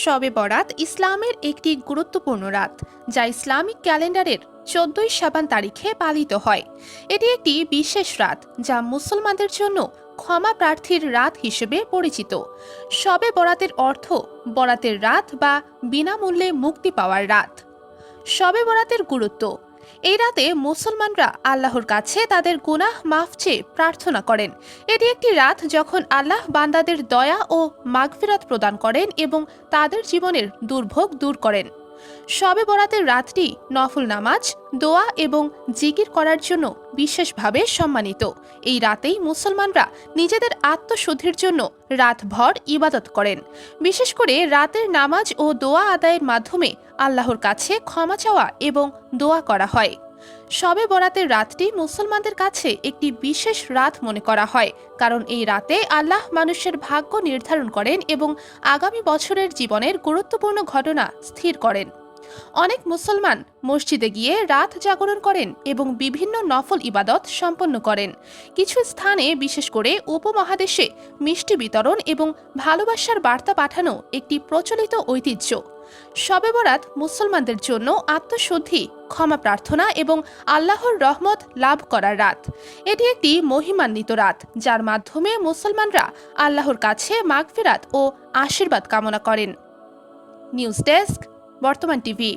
শবে বরাত ইসলামের একটি গুরুত্বপূর্ণ রাত, যা ইসলামিক ক্যালেন্ডারের চোদ্দই সাবান তারিখে পালিত হয়। এটি একটি বিশেষ রাত, যা মুসলমানদের জন্য ক্ষমা প্রার্থীর রাত হিসেবে পরিচিত। শবে বরাতের অর্থ বরাতের রাত বা বিনামূল্যে মুক্তি পাওয়ার রাত। শবে বরাতের গুরুত্ব এই রাতে মুসলমানরা আল্লাহর কাছে তাদের গুনাহ মাফ চেয়ে প্রার্থনা করেন। এটি একটি রাত যখন আল্লাহ বান্দাদের দয়া ও মাগফিরাত প্রদান করেন এবং তাদের জীবনের দুর্ভোগ দূর করেন। শবে বরাতের রাতটি নফল নামাজ, দোয়া এবং জিকির করার জন্য বিশেষভাবে সম্মানিত। এই রাতেই মুসলমানরা নিজেদের আত্মশুদ্ধির জন্য রাতভর ইবাদত করেন। বিশেষ করে রাতের নামাজ ও দোয়া আদায়ের মাধ্যমে আল্লাহর কাছে ক্ষমা চাওয়া এবং দোয়া করা হয়। শবে বরাতের রাতটি মুসলমানদের কাছে একটি বিশেষ রাত মনে করা হয়, কারণ এই রাতে আল্লাহ মানুষের ভাগ্য নির্ধারণ করেন এবং আগামী বছরের জীবনের গুরুত্বপূর্ণ ঘটনা স্থির করেন। অনেক মুসলমান মসজিদে গিয়ে রাত জাগরণ করেন এবং বিভিন্ন নফল ইবাদত সম্পন্ন করেন। কিছু স্থানে, বিশেষ করে উপমহাদেশে, মিষ্টি বিতরণ এবং ভালোবাসার বার্তা পাঠানো একটি প্রচলিত ঐতিহ্য। শবে বরাত মুসলমানদের জন্য আত্মশুদ্ধি, ক্ষমা প্রার্থনা এবং আল্লাহর রহমত লাভ করার রাত। এটি একটি মহিমান্বিত রাত, যার মাধ্যমে মুসলমানরা আল্লাহর কাছে মাগফিরাত ও আশীর্বাদ কামনা করেন। News desk Bartaman TV.